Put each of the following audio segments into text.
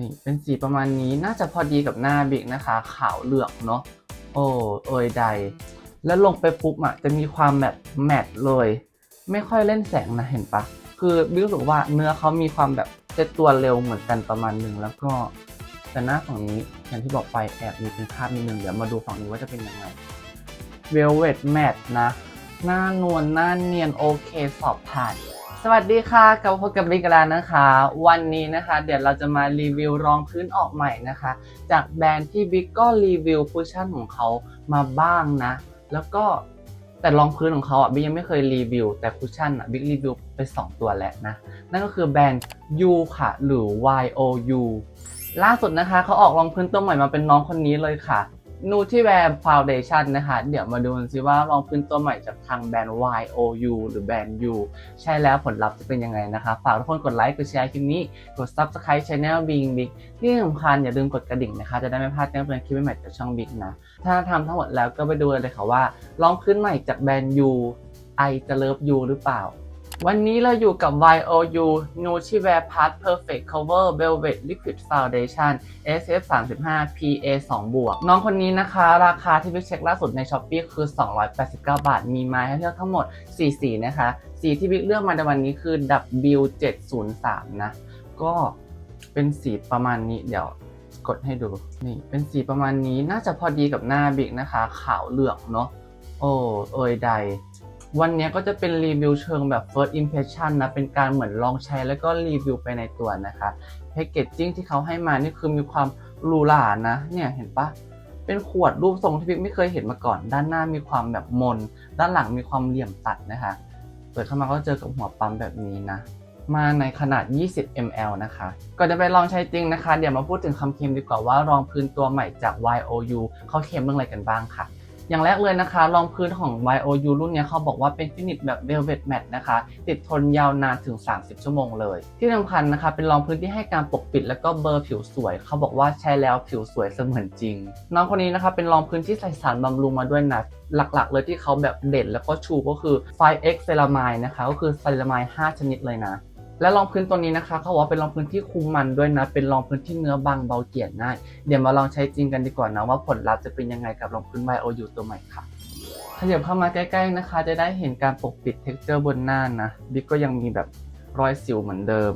นี่เป็นสีประมาณนี้น่าจะพอดีกับหน้าบิ๊กนะคะ ขาวเหลืองเนาะโอ้เอยใด แล้วลงไปปุ๊บอะจะมีความแบบแมตเลย ไม่ค่อยเล่นแสงนะเห็นปะคือบิ๊กรู้สึกว่าเนื้อเขามีความแบบเซตตัวเร็วเหมือนกันประมาณหนึ่งแล้วก็แต่หน้าฝั่งนี้อย่างที่บอกไปแอบมีเป็นคราบนิดนึงเดี๋ยวมาดูฝั่งนี้ว่าจะเป็นยังไง Velvet Matte นะ หน้านวลหน้าเนียนโอเคสอบผ่าน สวัสดีค่ะกับพบกับริกแล้วนะคะ วันนี้นะคะ เดี๋ยวเราจะมารีวิวรองพื้นออกใหม่นะคะ จากแบรนด์ที่บิ๊กก็รีวิวคุชชั่นของเขามาบ้างนะ แล้วก็แต่รองพื้นของเขาอะบิ๊กยังไม่เคยรีวิว แต่คุชชั่นอะบิ๊กรีวิวไป 2 ตัวแล้วนะ นั่นก็คือแบรนด์ U ค่ะ หรือ YOU ล่าสุดนะคะเขาออกรองพื้นตัวใหม่มาเป็นน้องคนนี้เลยค่ะ นูที่แวร์ฟาวเดชั่นนะคะ เดี๋ยวมาดูกันสิว่ารองพื้นตัวใหม่จากทางแบรนด์ YOU หรือแบรนด์ U ใช่แล้วผลลัพธ์จะเป็นยังไงนะคะ ฝากทุกคนกดไลค์กดแชร์คลิปนี้ กด Subscribe Channel Bing Big ที่สำคัญอย่าลืมกดกระดิ่งนะคะ จะได้ไม่พลาดแจ้งเตือนคลิปใหม่จากช่อง Big นะ ถ้าทำทั้งหมดแล้วก็ไปดูเลยค่ะว่ารองพื้นใหม่จากแบรนด์ U ไอจะเลิฟ U หรือเปล่า วันนี้เราอยู่กับ YOU Nutriwear Part Perfect Cover Velvet Liquid Foundation SF 35 PA 2บวกน้องคนนี้นะคะ ราคาที่พี่เช็คล่าสุดใน s h อ p e e คือ 289 บาท มีไม้ให้เลือกทั้งหมด 4 สีนะคะ สีที่บิ๊กเลือกมาในวันนี้คือ W703 นะ ก็เป็นสีประมาณนี้เดี๋ยวกดให้ดู นี่เป็นสีประมาณนี้น่าจะพอดีกับหน้าบิ๊กนะคะ ขาวเหลืองเนาะโอ้เอยใด วันนี้ก็จะเป็นรีวิวเชิงแบบ first impression นะ เป็นการเหมือนลองใช้แล้วก็รีวิวไปในตัวนะคะแพคเกจจิ้งที่เขาให้มานี่คือมีความหรูหรานะ เนี่ยเห็นปะเป็นขวดรูปทรงที่พี่ไม่เคยเห็นมาก่อน ด้านหน้ามีความแบบมน ด้านหลังมีความเหลี่ยมตัดนะคะ เปิดเข้ามาก็เจอกับหัวปั๊มแบบนี้นะ มาในขนาด 20 ml นะคะ ก่อนจะไปลองใช้จริงนะคะ เดี๋ยวมาพูดถึงคำเค็มดีกว่าว่ารองพื้นตัวใหม่จาก YOU เขาเค็มเรื่องอะไรกันบ้างค่ะ อย่างแรกเลยนะคะ รองพื้นของ YOU รุ่นนี้เขาบอกว่าเป็นฟินิชแบบ Velvet Matte นะคะ ติดทนยาวนานถึง 30 ชั่วโมงเลย ที่สำคัญนะคะ เป็นรองพื้นที่ให้การปกปิดแล้วก็เบลอร์ผิวสวย เขาบอกว่าใช้แล้วผิวสวยเสมือนจริง น้องคนนี้นะคะเป็นรองพื้นที่ใส่สารบำรุงมาด้วยนะหลักๆ เลยที่เขาแบบเด่นแล้วก็ชูก็คือ 5x เซรามายนะคะ ก็คือเซรามาย5 ชนิดเลยนะ และรองพื้นตัวนี้นะคะเขาบอกว่าเป็นรองพื้นที่คุมมันด้วยนะ เป็นรองพื้นที่เนื้อบางเบาเกลี่ยง่าย เดี๋ยวมาลองใช้จริงกันดีกว่านะว่าผลลัพธ์จะเป็นยังไงกับรองพื้น YOU ตัวใหม่ค่ะขยับเข้ามาใกล้ๆนะคะ จะได้เห็นการปกปิด t e x t อร์บนหน้านะบิ๊กก็ยังมีแบบรอยสิวเหมือนเดิม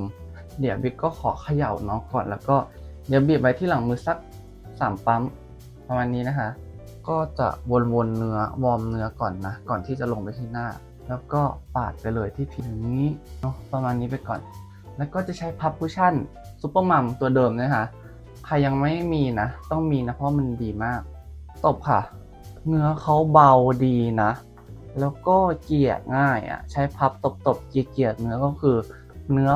เดี๋ยวบิ๊กก็ขอเขย่าน้องก่อนแล้วก็เดี๋ยวบีบไว้ที่หลังมือสักสามปั๊มประมาณนี้นะคะ ก็จะวนๆเนื้อวอร์มเนื้อก่อนนะ ก่อนที่จะลงไปที่หน้า แล้วก็ปาดไปเลยที่ผิวนี้เนาะประมาณนี้ไปก่อน แล้วก็จะใช้พับคุชชั่นซูเปอร์มัมตัวเดิมนะคะใครยังไม่มีนะ ต้องมีนะเพราะมันดีมาก ตบค่ะ เนื้อเขาเบาดีนะ แล้วก็เกลี่ยง่ายอะ ใช้พับตบๆเกลี่ยเนื้อก็คือ เนื้อ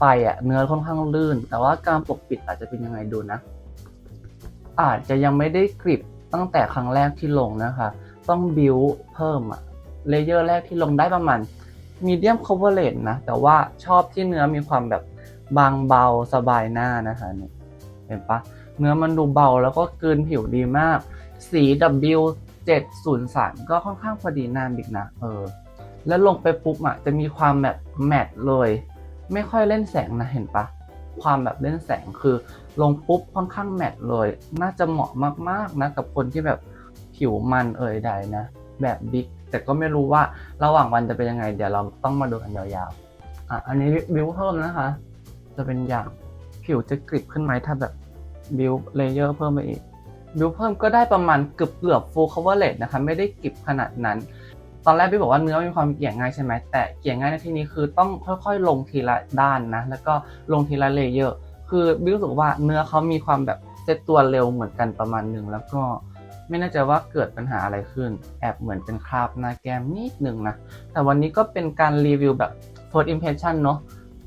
ไปอะเนื้อค่อนข้างลื่น แต่ว่าการปกปิดอาจจะเป็นยังไงดูนะ อาจจะยังไม่ได้กริบตั้งแต่ครั้งแรกที่ลงนะคะ ต้องบิวเพิ่มอะ เลเยอร์แรกที่ลงได้ประมาณมีเดียม coverage นะ แต่ว่าชอบที่เนื้อมีความแบบบางเบาสบายหน้านะคะเนี่ยเห็นปะเนื้อมันดูเบาแล้วก็กลืนผิวดีมาก สี W 703ก็ค่อนข้างพอดีหน้าบิ๊กนะเออ แล้วลงไปปุ๊บอะจะมีความแบบแมตต์เลย ไม่ค่อยเล่นแสงนะเห็นปะความแบบเล่นแสงคือลงปุ๊บค่อนข้างแมตต์เลย น่าจะเหมาะมากๆนะกับคนที่แบบผิวมันเอ่ยใดนะ แบบบิ๊ก แต่ก็ไม่รู้ว่าระหว่างวันจะเป็นยังไง เดี๋ยวเราต้องมาดูกันยาวๆอะอันนี้บิวเพิ่มนะคะ จะเป็นอย่างผิวจะกริบขึ้นไหมถ้าแบบบิวเลเยอร์เพิ่มไปอีกบิวเพิ่มก็ได้ประมาณเกือบเกือบ full coverage นะคะไม่ได้กริบขนาดนั้น ตอนแรกพี่บอกว่าเนื้อมีความเกี่ยงง่ายใช่ไหมแต่เกี่ยง่ายในที่นี้คือต้องค่อยๆ ลงทีละด้านนะแล้วก็ลงทีละเลเยอร์คือบิวรู้สึกว่าเนื้อเขามีความแบบเซตตัวเร็วเหมือนกันประมาณหนึ่งแล้วก็ ไม่แน่ใจว่าเกิดปัญหาอะไรขึ้น แอบเหมือนเป็นคราบหน้าแก้มนิดนึงนะ แต่วันนี้ก็เป็นการรีวิวแบบ first impression เนอะ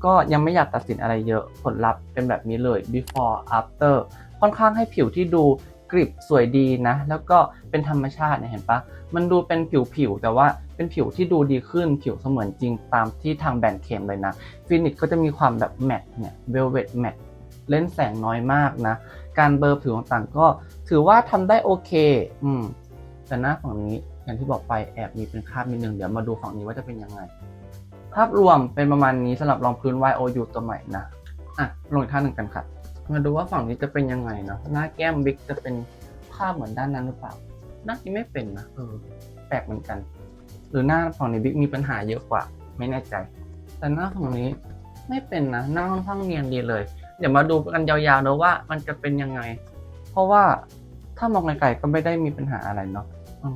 ก็ยังไม่อยากตัดสินอะไรเยอะผลลัพธ์เป็นแบบนี้เลย before after ค่อนข้างให้ผิวที่ดูกริบสวยดีนะ แล้วก็เป็นธรรมชาติเนี่ยเห็นปะมันดูเป็นผิวผิวแต่ว่าเป็นผิวที่ดูดีขึ้นผิวเสมือนจริงตามที่ทางแบรนด์เคมเลยนะฟินิชก็จะมีความแบบแมตต์เนี่ย velvet matte เเล่นแสงน้อยมากนะ การเบลอร์ผิวต่างๆก็ถือว่าทำได้โอเค อืม แต่หน้าฝั่งนี้อย่างที่บอกไปแอบมีเป็นคราบนิดนึงเดี๋ยวมาดูฝั่งนี้ว่าจะเป็นยังไง ภาพรวมเป็นประมาณนี้สำหรับรองพื้น YOU ตัวใหม่นะ อะ ลงอีกท่าหนึ่งกันค่ะ มาดูว่าฝั่งนี้จะเป็นยังไงเนาะ หน้าแก้มบิ๊กจะเป็นภาพเหมือนด้านนั้นหรือเปล่า หน้านี้ไม่เป็นนะ เออ แปลกเหมือนกัน หรือหน้าฝั่งนี้บิ๊กมีปัญหาเยอะกว่า ไม่แน่ใจ แต่หน้าฝั่งนี้ไม่เป็นนะ หน้าค่อนข้างเนียนดีเลย เดี๋ยวมาดูกันยาวๆนะว่ามันจะเป็นยังไง เพราะว่าถ้ามองไกลๆก็ไม่ได้มีปัญหาอะไรเนาะ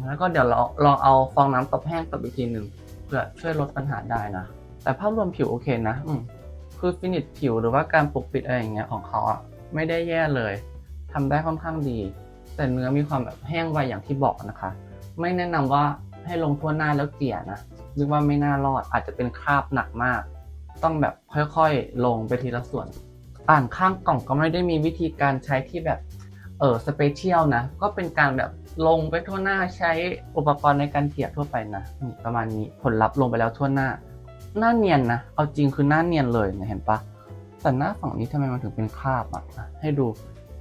แล้วก็เดี๋ยวเราลองเอาฟองน้ำตบแห้งตบอีกทีหนึ่งเพื่อช่วยลดปัญหาได้นะ แต่ภาพรวมผิวโอเคนะอืคือฟินิชผิวหรือว่าการปกปิดอะไรอย่างเงี้ยของเขาอะไม่ได้แย่เลยทำได้ค่อนข้างดี แต่เนื้อมีความแบบแห้งไวอย่างที่บอกนะคะ ไม่แนะนำว่าให้ลงทั่วหน้าแล้วเกลี่ยนะนึกว่าไม่น่ารอดอาจจะเป็นคราบหนักมาก ต้องแบบค่อยๆ ลงไปทีละส่วน อ่านข้างกล่องก็ไม่ได้มีวิธีการใช้ที่แบบเออสเปเชียลนะ ก็เป็นการแบบลงไปทั่วหน้าใช้อุปกรณ์ในการเกลี่ยทั่วไปนะประมาณนี้ผลลัพธ์ลงไปแล้วทั่วหน้า หน้าเนียนนะ เอาจริงคือหน้าเนียนเลยเนี่ยเห็นปะแต่หน้าฝั่งนี้ทำไมมันถึงเป็นคราบอะอะให้ดู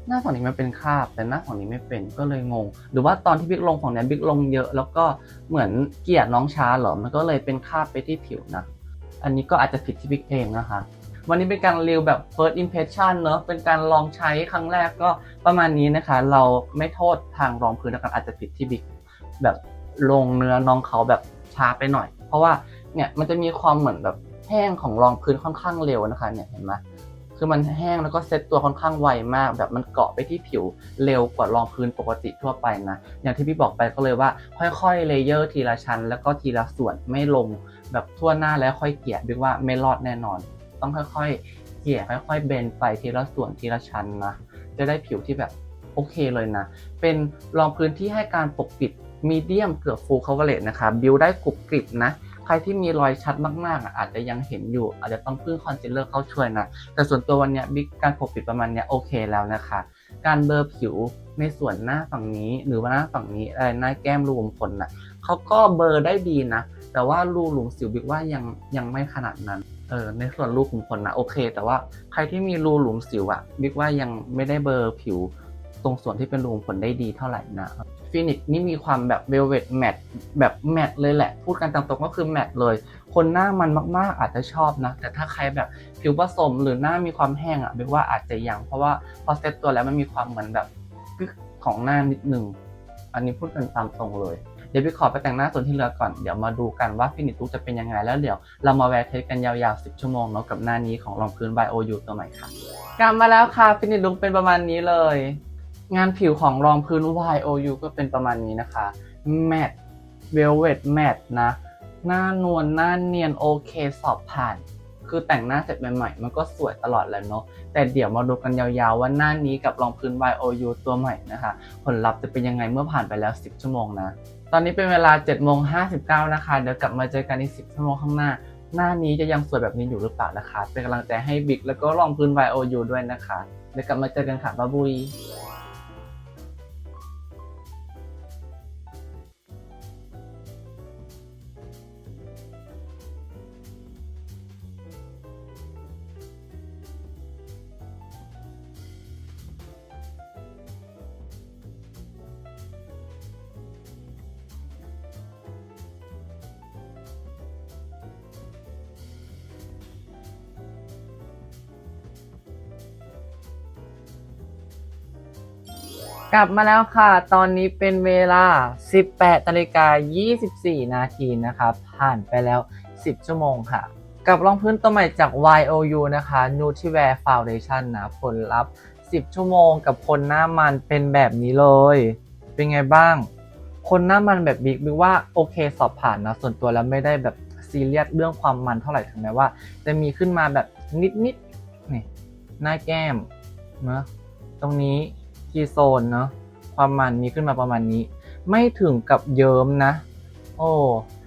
หน้าฝั่งนี้มันเป็นคราบ แต่หน้าฝั่งนี้ไม่เป็นก็เลยงง หรือว่าตอนที่บิ๊กลงฝั่งเนี้ยบิ๊กลงเยอะ แล้วก็เหมือนเกลี่ยน้องช้าเหรอมันก็เลยเป็นคราบไปที่ผิวนะ อันนี้ก็อาจจะผิดที่บิ๊กเองนะคะ วันนี้เป็นการรีวิวแบบ first impression เนอะเป็นการลองใช้ครั้งแรกก็ประมาณนี้นะคะ เราไม่โทษทางรองพื้นนะครับอาจจะผิดที่บิ๊กแบบลงเนื้อน้องเขาแบบช้าไปหน่อย เพราะว่าเนี่ยมันจะมีความเหมือนแบบแห้งของรองพื้นค่อนข้างเร็วนะคะเนี่ยเห็นไหมคือมันแห้งแล้วก็เซ็ตตัวค่อนข้างไวมาก แบบมันเกาะไปที่ผิวเร็วกว่ารองพื้นปกติทั่วไปนะ อย่างที่พี่บอกไปก็เลยว่า ค่อยๆเลเยอร์ทีละชั้น แล้วก็ทีละส่วนไม่ลง แบบทั่วหน้าแล้วค่อยเกลี่ยบิ๊กว่าไม่รอดแน่นอน ต้องค่อยๆเกี่ยค่อยๆเบนไปทีละส่วนทีละชั้นนะจะได้ผิวที่แบบโอเคเลยนะ เป็นรองพื้นที่ให้การปกปิดมีเดียมเกือบฟูลค o เวอร์เลนะคะบิวได้กรุบกริบนะ ใครที่มีรอยชัดมากๆอาจจะยังเห็นอยู่ อาจจะต้องพึ่งคอนซีลเลอร์เข้าช่วยนะ แต่ส่วนตัววันนี้บิ๊กการปกปิดประมาณนี้โอเคแล้วนะคะ การเบลอผิวในส่วนหน้าฝั่งนี้หรือว่าหน้าฝั่งนี้อะไรหน้าแก้มรูขุมขนนะเขาก็เบลอได้ดีนะ แต่ว่ารูหลุมสิวบิ๊กว่ายังยังไม่ขนาดนั้น เออในส่วนรูขุมขนนะโอเค แต่ว่าใครที่มีรูหลุมสิวอะบิ๊กว่ายังไม่ได้เบอร์ผิวตรงส่วนที่เป็นรูขุมขนได้ดีเท่าไหร่นะฟินิชนี่มีความแบบเวลเว t แมทแบบแมทเลยแหละ พูดกันตามตรงก็คือแมทเลย คนหน้ามันมากๆ อาจจะชอบนะ แต่ถ้าใครแบบผิวผสมหรือหน้ามีความแห้งอะบิ๊กว่าอาจจะยัง เพราะว่าพอเซตตัวแล้วมันมีความเหมือนแบบกึกของหน้านิดนึงอันนี้พูดกันตามตรงเลย เดี๋ยวพี่ขอไปแต่งหน้าส่วนที่เหลือก่อน เดี๋ยวมาดูกันว่าฟินิชลุจะเป็นยังไงแล้วเดี๋ยวเรามาแวร์เทสกันยาวๆ 10 ชั่วโมงเนาะกับหน้านี้ของรองพื้น Bio U ตัวใหม่ค่ะกลับมาแล้วค่ะฟินิชลุเป็นประมาณนี้เลย งานผิวของรองพื้น YOU ก็เป็นประมาณนี้นะคะแมตต์เวลเว t แมตต์นะหน้านวลหน้าเนียนโอเคสอบผ่านคือแต่งหน้าเสร็จใหม่ๆ มันก็สวยตลอดแหล้วเนาะ แต่เดี๋ยวมาดูกันยาวๆ ว่าหน้านี้กับรองพื้น YOU ตัวใหม่นะคะ ผลลัพธ์จะเป็นยังไงเมื่อผ่านไปแล้ว 10 ชั่วโมงนะ ตอนนี้เป็นเวลา7โมงห้นะคะ เดี๋ยวกลับมาเจอกันใน10ชั่วโมงข้างหน้า หน้านี้จะยังสวยแบบนี้อยู่หรือเปล่านะคะ เป็นกำลังใจให้บิ๊กแล้วก็ลองพื้น YOU ด้วยนะคะ เดี๋ยวกลับมาเจอกันค่ะบ๊ายบุย กลับมาแล้วค่ะ ตอนนี้เป็นเวลา 18นาฬิกา24 นาทีนะครับผ่านไปแล้ว 10 ชั่วโมงค่ะ กับรองพื้นตัวใหม่จาก YOU นะคะ Nutriwear Foundation นะ ผลลัพธ์ 10 ชั่วโมงกับคนหน้ามันเป็นแบบนี้เลย เป็นไงบ้าง คนหน้ามันแบบบิ๊กบิ๊กว่าโอเคสอบผ่านนะ ส่วนตัวแล้วไม่ได้แบบซีเรียสเรื่องความมันเท่าไหร่ถึงแม้ว่า จะมีขึ้นมาแบบนิดๆนี่หน้าแก้มนะตรงนี้ ที่โซนเนาะความมันมีขึ้นมาประมาณนี้ ไม่ถึงกับเยิ้มนะ โอ้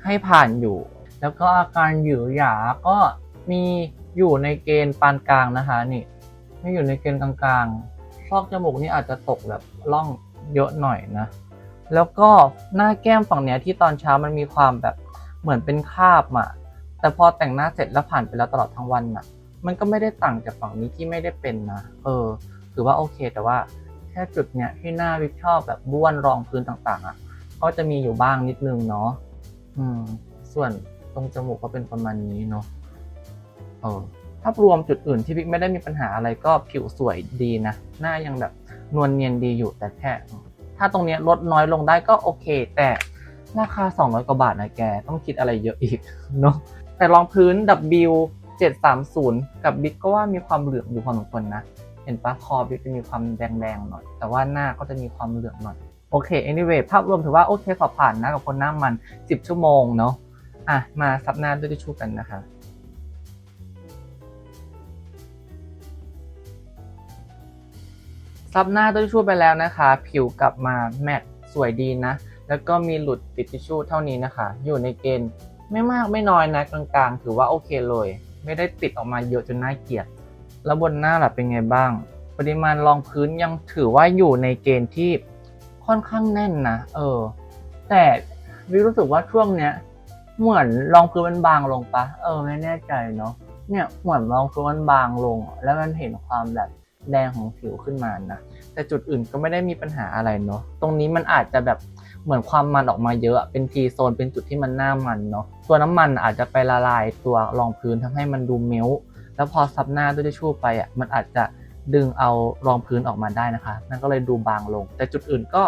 ให้ผ่านอยู่ แล้วก็อาการหยือหยาก็มีอยู่ในเกณฑ์ปานกลางนะคะนี่ไม่อยู่ในเกณฑ์กลางๆซอกจมูกนี่อาจจะตกแบบล่องเยอะหน่อยนะ แล้วก็หน้าแก้มฝั่งเนี้ยที่ตอนเช้ามันมีความแบบเหมือนเป็นคาบอะแต่พอแต่งหน้าเสร็จแล้วผ่านไปแล้วตลอดทั้งวันอะมันก็ไม่ได้ต่างจากฝั่งนี้ที่ไม่ได้เป็นนะ เออ ถือว่าโอเคแต่ว่า ค่จุดเนี้ยที่หน้าวิกชอบแบบบ้วนรองพื้นต่างๆ อะ ก็จะมีอยู่บ้างนิดนึงเนาะอืม ส่วนตรงจมูกก็เป็นประมาณนี้เนาะเออภาพรวมจุดอื่นที่บิ๊กไม่ได้มีปัญหาอะไรก็ผิวสวยดีนะ หน้ายังแบบนวลเนียนดีอยู่แต่แค่ถ้าตรงเนี้ยลดน้อยลงได้ก็โอเค แต่ราคา 200 กว่าบาทนะแก ต้องคิดอะไรเยอะอีกเนาะแต่รองพื้น W 730 กับบิ๊กก็ว่ามีความเหลืองอยู่พอสมควรนะ เห็นปะคอบิ๊กจะมีความแดงๆหน่อย แต่ว่าหน้าก็จะมีความเหลืองหน่อย โอเค anyway ภาพรวมถือว่าโอเคสอบผ่านนะกับคนหน้ามัน 10 ชั่วโมงเนาะ อะ มาซับหน้าด้วยทิชชู่กันนะคะซับหน้าด้วยทิชชู่ไปแล้วนะคะ ผิวกลับมาแมตต์สวยดีนะ แล้วก็มีหลุดติดทิชชู่เท่านี้นะคะ อยู่ในเกณฑ์ไม่มากไม่น้อยนะกลางๆ ถือว่าโอเคเลย ไม่ได้ติดออกมาเยอะจนน่าเกลียด แล้วบนหน้าล่ะเป็นไงบ้าง ปริมาณรองพื้นยังถือว่าอยู่ในเกณฑ์ที่ค่อนข้างแน่นนะเออ แต่วิรู้สึกว่าช่วงเนี้ยเหมือนรองพื้นมันบางลงปะเออไม่แน่ใจเนาะเนี่ยเหมือนรองพื้นมันบางลง แล้วมันเห็นความแบบแดงของผิวขึ้นมานะแต่จุดอื่นก็ไม่ได้มีปัญหาอะไรเนาะตรงนี้มันอาจจะแบบเหมือนความมันออกมาเยอะเป็นทีโซนเป็นจุดที่มันหน้ามันเนาะตัวน้ำมันอาจจะไปละลายตัวรองพื้นทำให้มันดูเมล แล้วพอซับหน้าด้วยทิชชู่ไปอะมันอาจจะดึงเอารองพื้นออกมาได้นะคะ นั่นก็เลยดูบางลง แต่จุดอื่นก็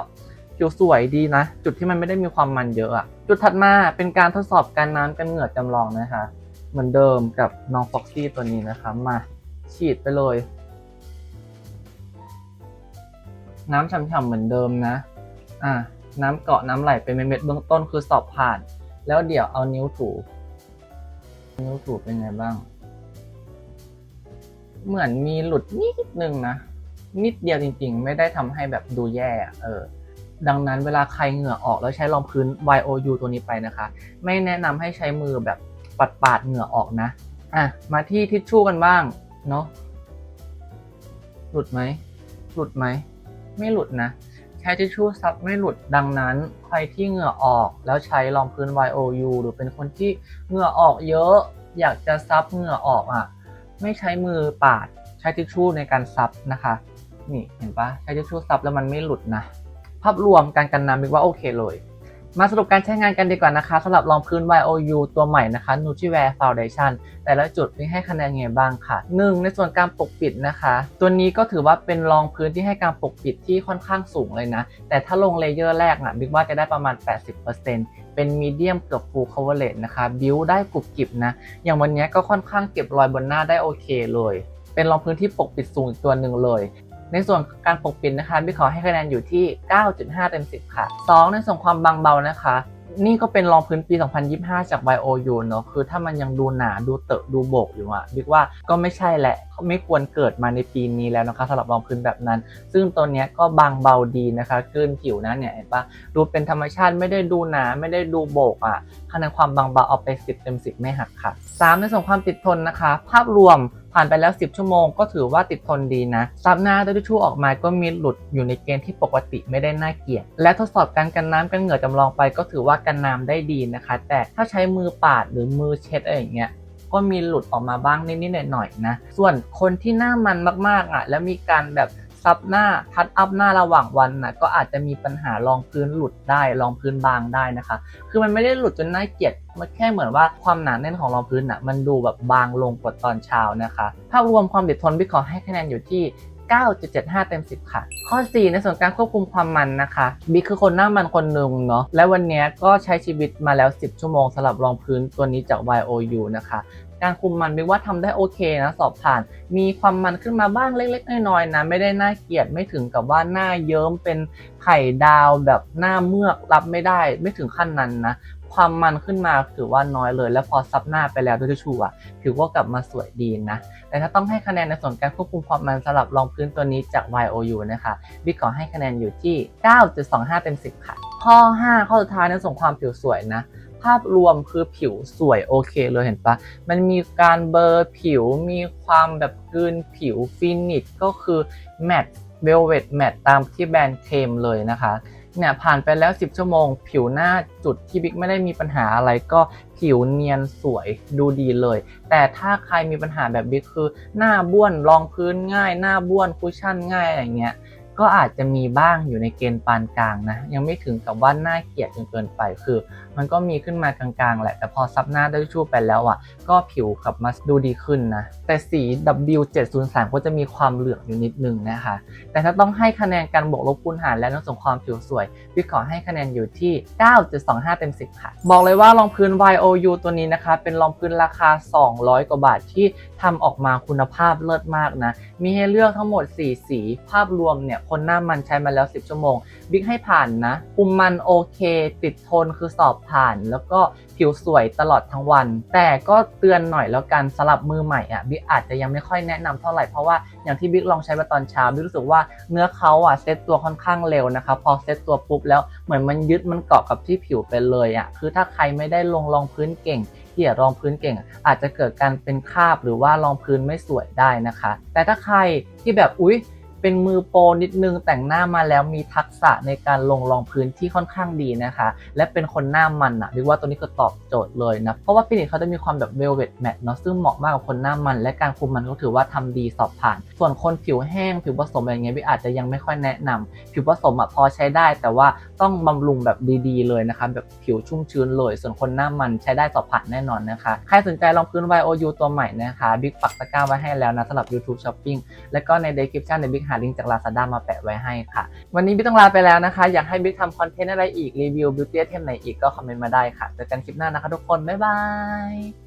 ผิวสวยดีนะ จุดที่มันไม่ได้มีความมันเยอะอะจุดถัดมาเป็นการทดสอบการน้ำกันเหงื่อจำลองนะคะ เหมือนเดิมกับน้องฟ็อกซี่ตัวนี้นะคะ มาฉีดไปเลย น้ำฉ่ำๆเหมือนเดิมนะ อะน้ำเกาะน้ำไหลเป็นเม็ดๆเบื้องต้นคือสอบผ่าน แล้วเดี๋ยวเอานิ้วถู นิ้วถูเป็นไงบ้าง เหมือนมีหลุดนิดนึงนะ นิดเดียวจริงๆ ไม่ได้ทำให้แบบดูแย่เออดังนั้นเวลาใครเหงื่อออกแล้วใช้รองพื้น YOU ตัวนี้ไปนะคะ ไม่แนะนำให้ใช้มือแบบปัดปาดเหงื่อออกนะ อะ มาที่ทิชชู่กันบ้าง เนาะหลุดไหมหลุดไหม ไม่หลุดนะใช้ทิชชู่ซับไม่หลุดดังนั้น ใครที่เหงื่อออกแล้วใช้รองพื้น YOU หรือเป็นคนที่เหงื่อออกเยอะ อยากจะซับเหงื่อออกอะ ไม่ใช้มือปาดใช้ทิชชู่ในการซับนะคะ นี่เห็นปะใช้ทิชชู่ซับแล้วมันไม่หลุดนะ ภาพรวมการกันน้ำบิกว่าโอเคเลย มาสรุปการใช้งานกันดีกว่านะคะสำหรับรองพื้น YOU ตัวใหม่นะคะ Nutriwear Foundation แต่ละจุดมีให้คะแนนไงบ้างค่ะ 1. ในส่วนการปกปิดนะคะ ตัวนี้ก็ถือว่าเป็นรองพื้นที่ให้การปกปิดที่ค่อนข้างสูงเลยนะ แต่ถ้าลงเลเยอร์แรกอะบิ๊กว่าจะได้ประมาณ 80%เป็นมีเดียมเกือบ full coverage นะคะ บิวได้กรุบกริบนะ อย่างวันนี้ก็ค่อนข้างเก็บรอยบนหน้าได้โอเคเลยเป็นรองพื้นที่ปกปิดสูงอีกตัวหนึ่งเลย ในส่วนการปกปิดนะคะบิ๊กขอให้คะแนนอยู่ที่ 9.5 เต็ม 10 ค่ะ 2 ในส่วนความบางเบานะคะ นี่ก็เป็นรองพื้นปี 2025 จาก YOU เนอะคือถ้ามันยังดูหนาดูเตอะดูโบกอยู่อะบิ๊กว่าก็ไม่ใช่แหละไม่ควรเกิดมาในปีนี้แล้วนะคะสำหรับรองพื้นแบบนั้น ซึ่งตัวเนี้ยก็บางเบาดีนะคะกลืนผิวนะเนี่ยเห็นปะดูเป็นธรรมชาติไม่ได้ดูหนาไม่ได้ดูโบกอะคะแนนความบางเบาเอาไป 10 เต็ม 10 ไม่หักค่ะ 3 ในส่วนความติดทนนะคะ ภาพรวม ผ่านไปแล้ว 10 ชั่วโมงก็ถือว่าติดทนดีนะซับหน้าด้วยทิชชู่ออกมาก็มีหลุดอยู่ในเกณฑ์ที่ปกติไม่ได้น่าเกลียด และทดสอบการกันน้ำกันเหงื่อจำลองไป ก็ถือว่ากันน้ำได้ดีนะคะ แต่ถ้าใช้มือปาดหรือมือเช็ดอะไรอย่างเงี้ยก็มีหลุดออกมาบ้างนิดๆหน่อยๆนะ ส่วนคนที่หน้ามันมากๆอะ แล้วมีการแบบ ซับหน้าทัดอัพหน้าระหว่างวันนะก็อาจจะมีปัญหารองพื้นหลุดได้รองพื้นบางได้นะคะ คือมันไม่ได้หลุดจนน่าเกลียดมันแค่เหมือนว่าความหนาแน่นของรองพื้นอะมันดูแบบบางลงกว่าตอนเช้านะคะ ภาพรวมความติดทนพี่ขอให้คะแนนอยู่ที่9.75 เต็ม 10 ค่ะ ข้อ 4 ในส่วนการควบคุมความมันนะคะบิ๊กคือคนหน้ามันคนหนึ่งเนาะและวันนี้ก็ใช้ชีวิตมาแล้ว 10 ชั่วโมงสำหรับรองพื้นตัวนี้จาก YOU นะคะ การคุมมันบิ๊กว่าทำได้โอเคนะสอบผ่าน มีความมันขึ้นมาบ้างเล็ก ๆ น้อยๆนะไม่ได้น่าเกลียดไม่ถึงกับว่าหน้าเยิ้มเป็นไข่ดาวแบบหน้าเมือกรับไม่ได้ไม่ถึงขั้นนั้นนะความมันขึ้นมาถือว่าน้อยเลย แล้วพอซับหน้าไปแล้วด้วยทิชชู่อะถือว่ากลับมาสวยดีนะ แต่ถ้าต้องให้คะแนนในส่วนการควบคุมความมันสำหรับรองพื้นตัวนี้จาก YOU นะคะบิ๊กขอให้คะแนนอยู่ที่ 9.25 เต็ม 10 ค่ะ ข้อ 5 ข้อสุดท้ายในส่วนความผิวสวยนะ ภาพรวมคือผิวสวยโอเคเลยเห็นปะมันมีการเบลอร์ผิวมีความแบบกลืนผิวฟินิชก็คือแมตต์เวลเวตแมตต์ตามที่แบรนด์เคลมเลยนะคะเนี่ยผ่านไปแล้ว 10 ชั่วโมง ผิวหน้าจุดที่บิ๊กไม่ได้มีปัญหาอะไรก็ผิวเนียนสวยดูดีเลย แต่ถ้าใครมีปัญหาแบบบิ๊กคือ หน้าบ้วนรองพื้นง่าย หน้าบ้วนคุชชั่นง่ายอะไรเงี้ยก็อาจจะมีบ้างอยู่ในเกณฑ์ปานกลางนะ ยังไม่ถึงกับว่าหน่าเกลียดจนเกินไปคือ มันก็มีขึ้นมากลางๆ แหละ แต่พอซับหน้าด้วยชูไปแล้วอะ ก็ผิวกลับมาดูดีขึ้นนะ แต่สี W703 ก็จะมีความเหลืองอยู่นิดนึงนะคะ แต่ถ้าต้องให้คะแนนการบวกลบคูณหารและในส่วนความผิวสวยพี่ขอให้คะแนนอยู่ที่ 9.25 เต็ม 10 ค่ะ บอกเลยว่ารองพื้น YOU ตัวนี้นะคะ เป็นรองพื้นราคา 200 กว่าบาทที่ทำออกมาคุณภาพเลิศมากนะ มีให้เลือกทั้งหมด 4 สี ภาพรวมเนี่ย คนหน้ามันใช้มาแล้ว 10 ชั่วโมง บิ๊กให้ผ่านนะคุมมันโอเค ติดทนคือสอบผ่าน แล้วก็ผิวสวยตลอดทั้งวัน แต่ก็เตือนหน่อยแล้วกันสำหรับมือใหม่อะบิ๊กอาจจะยังไม่ค่อยแนะนำเท่าไหร่เพราะว่าอย่างที่บิ๊กลองใช้มาตอนเช้าบิ๊กรู้สึกว่าเนื้อเขาอะเซตตัวค่อนข้างเร็วนะคะพอเซตตัวปุ๊บแล้วเหมือนมันยึดมันเกาะกับที่ผิวไปเลยอะคือถ้าใครไม่ได้ลงรองพื้นเก่งที่อย่ารองพื้นเก่งอะอาจจะเกิดการเป็นคราบหรือว่ารองพื้นไม่สวยได้นะคะ แต่ถ้าใครที่แบบอุ๊ย เป็นมือโปรนิดนึงแต่งหน้ามาแล้วมีทักษะในการลงรองพื้นที่ค่อนข้างดีนะคะ และเป็นคนหน้ามันอะเรียกว่าตัวนี้ก็ตอบโจทย์เลยนะ เพราะว่าฟินิชเขาจะมีความแบบเวลเวดแมทเนาะซึ่งเหมาะมากกับคนหน้ามัน และการคุมมันก็ถือว่าทำดีสอบผ่าน ส่วนคนผิวแห้งผิวผสมอะไรเงี้ยพี่อาจจะยังไม่ค่อยแนะนำผิวผสมอะพอใช้ได้ แต่ว่าต้องบำรุงแบบดีๆเลยนะคะแบบผิวชุ่มชื้นเลย ส่วนคนหน้ามันใช้ได้สอบผ่านแน่นอนนะคะใครสนใจลองพื้น YOU ตัวใหม่นะคะบิ๊กปักตะกร้าไว้ให้แล้วนะสำหรับ YouTube Shopping แล้วก็ใน description ในบิ๊กหาลิงก์จาก Lazada มาแปะไว้ให้ค่ะ วันนี้บิ๊กต้องลาไปแล้วนะคะ อยากให้บิ๊กทำคอนเทนต์อะไรอีกรีวิวบิวตี้เทมไหนอีกก็คอมเมนต์มาได้ค่ะเจอกันคลิปหน้านะคะทุกคนบ๊ายบาย